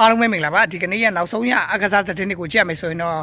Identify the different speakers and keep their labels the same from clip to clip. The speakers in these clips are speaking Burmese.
Speaker 1: အားလုံးပဲမင်္ဂလာပါဒီကနေ့ရနောက်ဆုံးရအကစားသတင်းတွေကိုကြည့်ရမယ်ဆိုရင်တော့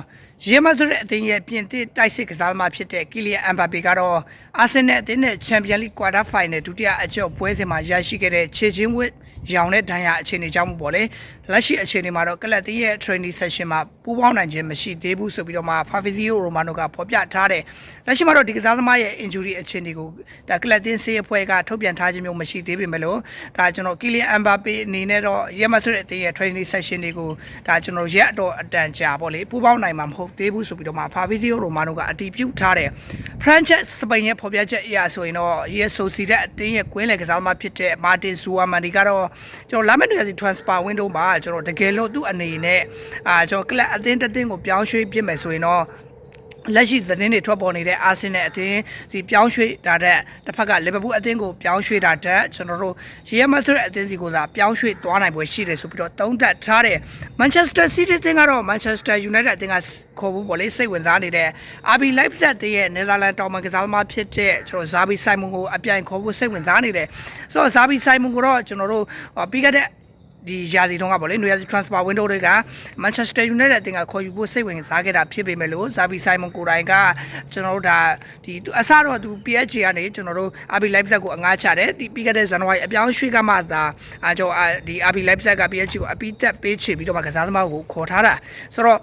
Speaker 1: ရီမတ်ဒရစ်အသင်းရဲ့ပြင်သစ်တိုက်စစ်ကစားသမားဖြစ်တဲ့ကီလီယန်အမ်ဘာပေကတော့အာဆင်နယ်အသင်းနဲ့ချန်ပီယံလိကွာတာဖိုင်နယ်ဒုတိယအကျော့ပွဲစဉ်မှာရရှိခဲ့တဲ့ခြေချင်းဝစ်ရောင်တဲ့ဒဏ်ရာအခြေအနေကြောင့်ပေါ့လေလက်ရှိအခြေအနေမှာတော့ကလပ်တင်းရဲ့ training session မှာပူးပေါင်းနိုင်ခြင်းမရှိသေးဘူးဆိုပြီးတော့မှ Fabrizio Romano ကဖော်ပြထားတယ်လက်ရှိမှာတော့ဒီကစားသမားရဲ့ injury အခြေအနေကိုဒါကလပ်တင်းဆေးအဖွဲ့ကထုတ်ပြန်ထားခြင်းမျိုးမရှိသေးပေမဲ့လို့ဒါကျွန်တော်ကီလီယန်အမ်ဘာပေအနေနဲ့တော့ရီမတ်ဒရစ်အသင်းရဲ့ training session တွေကိုဒါကျွန်တော်ရက်အတော်အတန်ကြာပေါ့လေပူးပေါင်းနိုင်မှာမဟုတ်သေးဘူးဆိုပြီးတော့မှ Fabrizio Romano ကအတည်ပြုထားတယ် franchise စပိန်ရဲ့ဖော်ပြချက်အရဆိုရင်တော့ yes so si တဲ့အတင်းရဲ့ကွင်းလေကစားသမားဖြစ်တဲ့ Martin Suamani ကတော့ကျွန်တော်လာမယ့်နေ့စီ transfer window မှာကျွန်တော်တကယ်လို့သူ့အနေနဲ့အာကျွန်တော် club အသင်းတစ်သင်းကိုပြောင်းရွှေ့ပြစ်မယ်ဆိုရင်တော့ လက်ရှိသတင်းတွေထွက်ပေါ်နေတဲ့အာဆင်နယ်အသင်းစီပြောင်းရွှေ့တာတဲ့တစ်ဖက်ကလီဗာပူးအသင်းကိုပြောင်းရွှေ့တာတဲ့ကျွန်တော်တို့ရီယယ်မက်ဒရစ်အသင်းစီကိုသာပြောင်းရွှေ့သွားနိုင်ပွဲရှိတယ်ဆိုပြီးတော့သုံးသပ်ထားတယ်မန်ချက်စတာစီးတီးအသင်းကတော့မန်ချက်စတာယူနိုက်တက်အသင်းကခေါ်ဖို့ပေါ့လေစိတ်ဝင်စားနေတဲ့အာဘီလိုက်ဖက်တဲ့ရဲ့နယ်သာလန်တောင်မန်ကစားသမားဖြစ်တဲ့ကျွန်တော်ဇာဘီဆိုင်မွန်ကိုအပြိုင်ခေါ်ဖို့စိတ်ဝင်စားနေတယ်ဆိုတော့ဇာဘီဆိုင်မွန်ကိုတော့ကျွန်တော်တို့ပြီးခဲ့တဲ့ ဒီယာစီတုန်းကပေါ့လေနွေရာသီ transfer window တွေက Manchester United အသင်းကခေါ်ယူဖို့စိတ်ဝင်စားခဲ့တာဖြစ်ပေမဲ့လို့ဇာဘီဆိုင်မွန်ကိုတိုင်ကကျွန်တော်တို့ဒါဒီသူအစတော့သူ PSG ကနေကျွန်တော်တို့ RB Leipzig ကိုအငှားချတယ်ဒီပြီးခဲ့တဲ့ဇန်နဝါရီအပြောင်းရွှေ့ကမှသာအကျော်ဒီ RB Leipzig က PSG ကိုအပိသက်ပေးချေပြီးတော့မှကစားသမားကိုခေါ်ထားတာဆိုတော့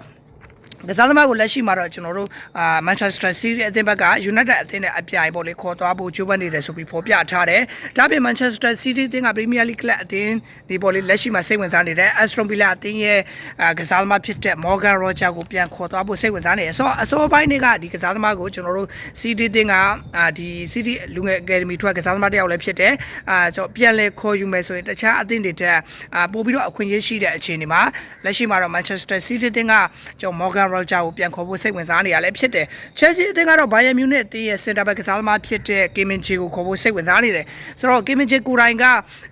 Speaker 1: ကစားသမားကိုလက်ရှိမှာတော့ကျွန်တော်တို့အာမန်ချက်စတာစီးတီးအသင်းဘက်က United အသင်းနဲ့အပြိုင်ပေါ့လေခေါ်သွားဖို့ကြိုးပမ်းနေတယ်ဆိုပြီးဖော်ပြထားတယ်။ဒါပြင် Manchester City အသင်းက Premier League ကလပ်အသင်းဒီပေါ့လေလက်ရှိမှာစိတ်ဝင်စားနေတဲ့ Aston Villa အသင်းရဲ့အာကစားသမားဖြစ်တဲ့ Morgan Roger ကိုပြန်ခေါ်သွားဖို့စိတ်ဝင်စားနေတယ်။ဆိုတော့အစောပိုင်းတွေကဒီကစားသမားကိုကျွန်တော်တို့ City အသင်းကအာဒီ City လူငယ် Academy ထွက်ကစားသမားတစ်ယောက်လည်းဖြစ်တယ်။အာကျွန်တော်ပြန်လဲခေါ်ယူမယ်ဆိုရင်တခြားအသင်းတွေတက်အာပို့ပြီးတော့အခွင့်အရေးရှိတဲ့အခြေအနေမှာလက်ရှိမှာတော့ Manchester City အသင်းကကျွန်တော် Morgan Roger ကိုပြန်ခေါ်ဖို့စိတ်ဝင်စားနေရလဲဖြစ်တယ်။ Chelsea အသင်းကတော့ Bayern Munich အသင်းရဲ့ center back ကစားသမားဖြစ်တဲ့ Kim Min-jae ကိုခေါ်ဖို့စိတ်ဝင်စားနေတယ်။ဆိုတော့ Kim Min-jae ကိုယ်တိုင်က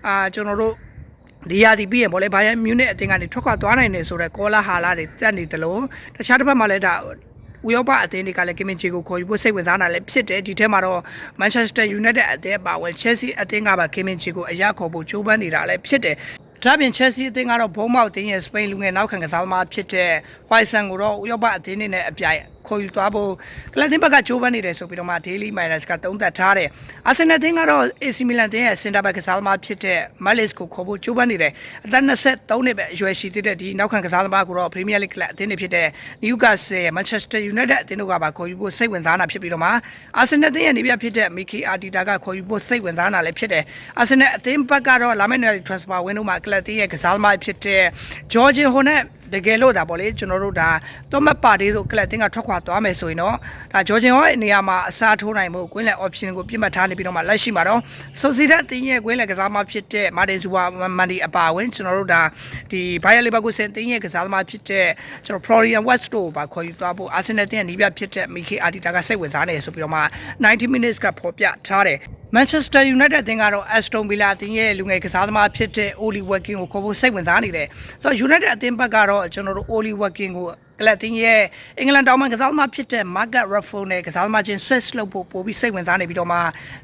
Speaker 1: အာကျွန်တော်တို့ဒီယာဒီပြီးရင်ဗောလေဘိုင်ယန်မြူနစ်အသင်းကနေထွက်ခွာသွားနိုင်တယ်ဆိုတော့ကောလာဟာလာတွေတက်နေတယ်လို့တခြားတစ်ဖက်မှာလည်းဒါဥရောပအသင်းတွေကလည်းကင်မင်ချီကိုခေါ်ယူဖို့စိတ်ဝင်စားတာလည်းဖြစ်တယ်ဒီထဲမှာတော့ Manchester United အသင်းပါဝင် Chelsea အသင်းကပါကင်မင်ချီကိုအရခေါ်ဖို့ကြိုးပမ်းနေတာလည်းဖြစ်တယ် ဒါပြင် Chelsea အသင်းကတော့ဘုံမောက်တင်းရဲ့ Spain လူငယ်နောက်ခံကစားသမားဖြစ်တဲ့ Hoyson ကိုတော့ဥရောပအသင်းတွေနဲ့အပြိုင် ခေါ်ယူသွားဖို့ကလပ်တင်ဘက်ကကြိုးပမ်းနေတယ်ဆိုပြီးတော့မှ Daily Miners ကသုံးသပ်ထားတယ်။ Arsenal တင်းကတော့ AC Milan တင်းရဲ့ center back ကစားသမားဖြစ်တဲ့ Malis ကိုခေါ်ဖို့ကြိုးပမ်းနေတယ်။အသက်23နှစ်ပဲအရွယ်ရှိသေးတဲ့ဒီနောက်ခံကစားသမားကိုတော့ Premier League ကလပ်အသင်းတွေဖြစ်တဲ့ Newcastle ရဲ့ Manchester United အသင်းတို့ကပါခေါ်ယူဖို့စိတ်ဝင်စားတာဖြစ်ပြီးတော့မှ Arsenal တင်းရဲ့နေပြဖြစ်တဲ့ Mikel Arteta ကခေါ်ယူဖို့စိတ်ဝင်စားတာလည်းဖြစ်တယ်။ Arsenal အသင်းဘက်ကတော့လာမယ့်နေ့ transfer window မှာကလပ်တင်းရဲ့ကစားသမားဖြစ်တဲ့ George Ho နဲ့တကယ်လို့ဒါပေါ့လေကျွန်တော်တို့ဒါတော့မပါသေးဆိုကလပ်တင်ကထွက်ခွာသွားမယ်ဆိုရင်တော့ဒါဂျော်ဂျင်ဟောရဲ့နေရာမှာအစားထိုးနိုင်မှုကွင်းလယ် option ကိုပြတ်မှတ်ထားနေပြီးတော့မှလက်ရှိမှာတော့ဆိုစီဒတ်တင်ရဲ့ကွင်းလယ်ကစားသမားဖြစ်တဲ့မာတင်ဇူဝါမန်ဒီအပါဝင်ကျွန်တော်တို့ဒါဒီဘိုင်ယလီဘကူဆန်တင်ရဲ့ကစားသမားဖြစ်တဲ့ကျွန်တော် Florian West တို့ပါခေါ်ယူသွားဖို့ Arsenal တင်ရဲ့နီးပြဖြစ်တဲ့ Mikel Arteta ကစိတ်ဝင်စားနေဆိုပြီးတော့မှ90 minutes ကဖော်ပြထားတယ် Manchester United တင်ကတော့ Aston Villa တင်ရဲ့လူငယ်ကစားသမားဖြစ်တဲ့ Oli Watkins ကိုခေါ်ဖို့စိတ်ဝင်စားနေတယ်ဆိုတော့ United အသင်းဘက်ကတော့ကျွန်တော်တို့ Oli Watkins ကို ကလပ်တင်ရဲ့အင်္ဂလန်တောင်မှကစားသမားဖြစ်တဲ့ Margaret Raffle နဲ့ကစားသမားချင်း switch လုပ်ဖို့ပို့ပြီးစိတ်ဝင်စားနေပြီးတော့မှ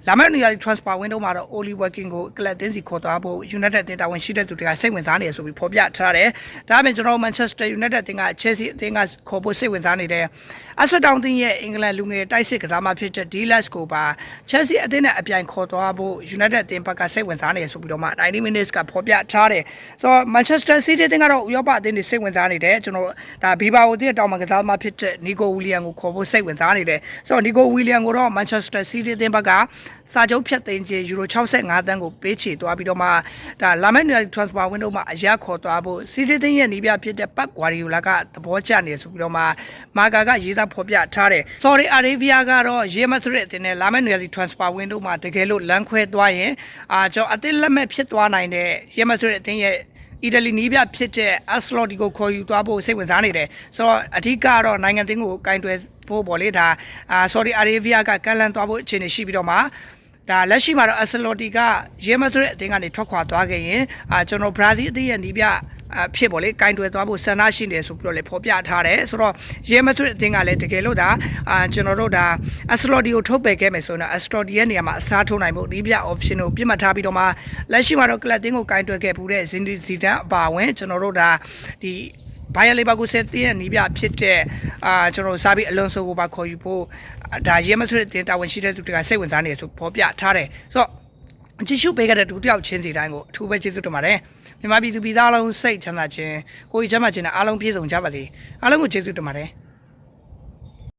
Speaker 1: လာမယ့်နေရာ transfer window မှာတော့ Oli Watkins ကိုကလပ်တင်စီခေါ်သွားဖို့ United အသင်းတာဝန်ရှိတဲ့သူတွေကစိတ်ဝင်စားနေတယ်ဆိုပြီးဖော်ပြထားတယ်ဒါအပြင်ကျွန်တော် Manchester United အသင်းက Chelsea အသင်းကခေါ်ဖို့စိတ်ဝင်စားနေတယ်အဆွတ်တောင်တင်ရဲ့အင်္ဂလန်လူငယ်တိုက်စစ်ကစားသမားဖြစ်တဲ့ Dilas ကိုပါ Chelsea အသင်းနဲ့အပြိုင်ခေါ်သွားဖို့ United အသင်းဘက်ကစိတ်ဝင်စားနေတယ်ဆိုပြီးတော့မှ90 minutes ကဖော်ပြထားတယ်ဆိုတော့ Manchester City အသင်းကတော့ဥရောပအသင်းတွေစိတ်ဝင်စားနေတယ်ကျွန်တော်ဒါ Bilbao အသင်းတောင်မှကစားသမားဖြစ်တဲ့ Nico William ကိုခေါ်ဖို့စိတ်ဝင်စားနေတယ်ဆိုတော့ Nico William ကိုတော့ Manchester City အသင်းဘက်ကစာချုပ်ဖြတ်သိမ်းခြင်းယူရို65တန်းကိုပေးချေသွားပြီးတော့မှဒါလာမယ့်နေ့ transfer window မှာအရက်ခေါ်သွားဖို့ City အသင်းရဲ့နီးပြဖြစ်တဲ့ Pep Guardiola ကသဘောကျနေဆိုပြီးတော့မှမာကာကရေးသားဖော်ပြထားတယ် Saudi Arabia ကတော့ Real Madrid အသင်းနဲ့လာမယ့်နေ့ transfer window မှာတကယ်လို့လမ်းခွဲသွားရင်အာကျွန်တော်အသင်းလက်မဲ့ဖြစ်သွားနိုင်တဲ့ Real Madrid အသင်းရဲ့ အီတလီနီးပြဖြစ်တဲ့အစလော်ဒီကိုခေါ်ယူသွားဖို့စိတ်ဝင်စားနေတယ်ဆိုတော့အဓိကတော့နိုင်ငံသင်းကိုကင်တွယ်ဖို့ပေါ့လေဒါအာဆော်ဒီအာရေဗီးယားကကန်လန်သွားဖို့အခြေအနေရှိပြီးတော့မှ ဒါလက်ရှိမှာတော့အစလော်တီကရဲမဆိုတဲ့အတင်းကနေထွက်ခွာသွားခဲ့ရင်အာကျွန်တော်ဘရာဇီးအသင်းရဲ့နီးပြအဖြစ်ပေါ့လေကင်တွယ်သွားဖို့ဆန္ဒရှိတယ်ဆိုပြီးတော့လေဖော်ပြထားတယ်ဆိုတော့ရဲမဆိုတဲ့အတင်းကလည်းတကယ်လို့ဒါအာကျွန်တော်တို့ဒါအစလော်တီကိုထုတ်ပယ်ခဲ့မယ်ဆိုရင်တော့အစလော်တီရဲ့နေရာမှာအစားထိုးနိုင်ဖို့နီးပြ option ကိုပြစ်မှတ်ထားပြီးတော့မှလက်ရှိမှာတော့ကလပ်တင်းကိုကင်တွယ်ခဲ့ပူတဲ့ဇင်ဒီစီတန်အပါဝင်ကျွန်တော်တို့ဒါဒီ ဘိုင်ယာလေးပါကူဆက်တင်းရဲ့နီးပြဖြစ်တဲ့အာကျွန်တော်စားပြီးအလွန်ဆိုကိုပါခေါ်ယူဖို့ဒါရဲမဆွတဲ့တင်တာဝန်ရှိတဲ့သူတွေကစိတ်ဝင်စားနေတယ်ဆိုဖော်ပြထားတယ်ဆိုတော့ကြည့်ရှုပေးခဲ့တဲ့ဒုတိယချင်းစီတိုင်းကိုအထူးပဲကျေးဇူးတင်ပါတယ်မြန်မာပြည်သူပြည်သားအလုံးစိတ်ချမ်းသာခြင်းကိုယ်ကြီးချမ်းသာခြင်းနဲ့အားလုံးပြည့်စုံကြပါစေအားလုံးကိုကျေးဇူးတင်ပါတယ်